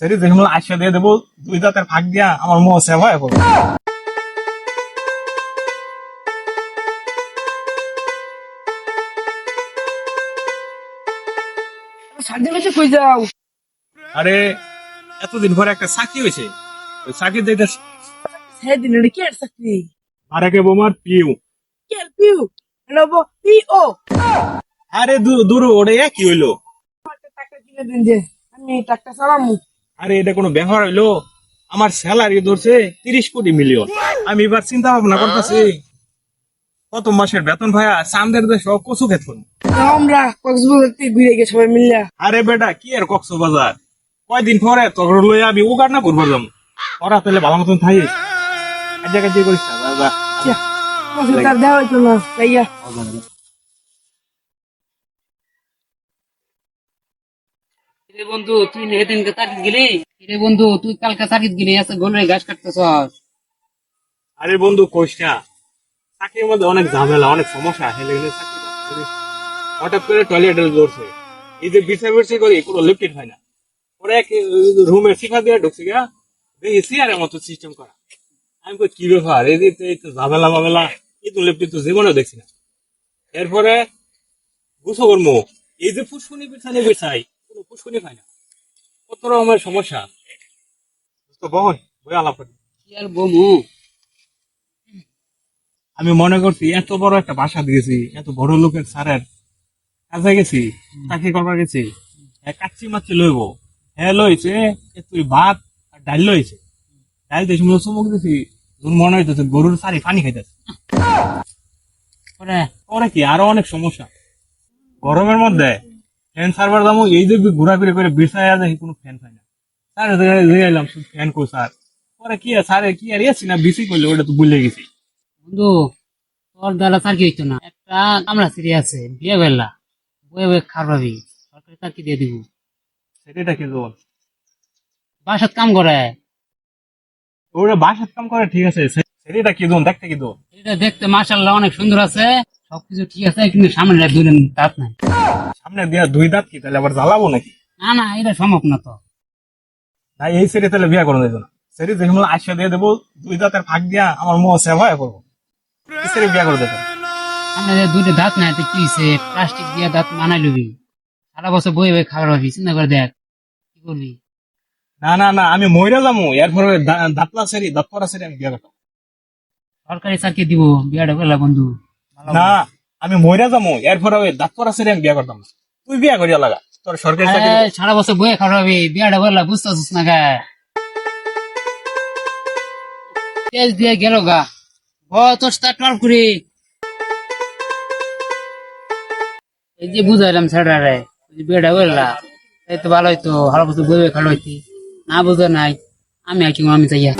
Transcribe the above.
সেটি দিয়ে দেবো দুই দাঁতের ফাঁক দিয়া আমার মোহ সেবা হয়ে পড়বে সাড়ে কই যাও? আরে এতদিন পরে একটা চাকরি হয়েছে। ওই চাকরি দিতে সেদিন এটা কি আর চাকরি আরেকে বোমার পিউ। কি আর পিউ? নবো পি ও আরে দূর দূর ওরে কি হইল। টাকা কিনে দিন যে আমি টাকা চালামু। আরে এটা কোনো ব্যবহার হইল? আমার স্যালারি ধরছে তিরিশ কোটি মিলিয়ন আমি এবার চিন্তা ভাবনা করতেছি কত মাসের বেতন ভাইয়া? চান্দের দেশ কচু খেত করব। আমরা কক্সবাজার থেকে ঘুরে গিয়ে সবাই মিললা আরে বেটা কি আর কক্সবাজার? কয়দিন পরে তোর লই আমি উগার না করবার যাম ওরা তাহলে ভালো মতন থাকি এক জায়গায় দিয়ে করিস না যা, যা। দেওয়া হইতো না বন্ধু, তুই গেলি? রে বন্ধু, তুই গেলি আছে আরে বন্ধু চাকরির মধ্যে অনেক ঝামেলা, অনেক সমস্যা। হেলে গেলে চাকরি হঠাৎ করে টয়লেটে এই যে বিছা কোনো লিফটেড হয় না। ওরা এক রুমের শিখা দিয়ে ঢুকছে গা দেখি চেয়ারের মতো সিস্টেম করা। আমি কি ব্যাপার? এই যে ঝামেলা মামেলা, এই তো লিফটেড তো জীবনেও দেখছি না। এরপরে গুছো এই যে ফুসকুনি বিছানি বিছাই কোনো পায় না। কত রকমের সমস্যা। তো বহন বই আলাপ করি। কি আর বমু আমি মনে করছি এত বড় একটা বাসা দিয়েছি এত বড় লোকের স্যারের কাছে গেছি চাকরি করবার গেছি কাচ্চি মাচ্ছি লইব। হ্যাঁ লইছে তুই ভাত আর ডাল লইছে। ডাল দিয়ে শুনে চুমুক দিছি তোর মনে হইতেছে গরুর সারি পানি খাইতেছে। পরে পরে কি আরও অনেক সমস্যা। গরমের মধ্যে ফ্যান সার্ভার দামও এই যে ঘোরাফিরে করে বিছায় আছে কোনো ফ্যান পাই না। স্যার এলাম ফ্যান কো স্যার? পরে কি আর স্যার কি আর এসছি না বিসি করলে ওটা তো ভুলে গেছি। বন্ধু তোর দ্বারা চাকরি হইতো না? একটা কামড়া সিরি আছে বিয়ে বেলা বয়ে বয়ে সরকারি চাকরি দিয়ে দিব। সেটা কি বল? বাসাত কাম করে। ওরা বাসার কাম করে ঠিক আছে সেটা কি দোন দেখতে কি দোন এটা দেখতে মাশাল্লাহ অনেক সুন্দর আছে সবকিছু ঠিক আছে কিন্তু সামনে দুই দিন দাঁত নাই। সামনে দিয়া দুই দাঁত কি তাহলে আবার জ্বালাবো নাকি? না না এটা সম্ভব না তো। না এই সেরি তাহলে বিয়া করে দিত না। সেরি দেখুন আশা দিয়ে দেবো দুই দাঁতের ফাঁক দিয়া আমার মোহ সেবা করব। সেরি বিয়া করে সামনে যে দুইটা দাঁত নাই তো কি হয়েছে প্লাস্টিক দিয়ে দাঁত মানাই লবি। সারা বছর বয়ে বয়ে খাওয়াবি চিন্তা করে দেখ কি করবি? না না না আমি মহিলা যাব এরপরে দাঁতলা সেরি দাঁত পরা সেরি আমি বিয়া করতাম। সরকারি চাকরি দিব বিয়াটা করলা বন্ধু। না আমি মহিলা যাব এরপরে ওই দাঁত পরা সেরি আমি বিয়া করতাম। তুই বিয়া করিয়া লাগা, তোর সরকারি চাকরি সারা বছর বয়ে খাওয়াবি বিয়াটা করলা বুঝতেছিস না গা তেল দিয়ে গেল গা। ব, তোর করি। এই যে বুঝাইলাম স্যারারে বিয়েটা করলা এই তো ভালো হইতো ভালো বছর বয়ে খাওয়া হইতি না বুঝে নাই, আমি আর কি আমি চাইয়া।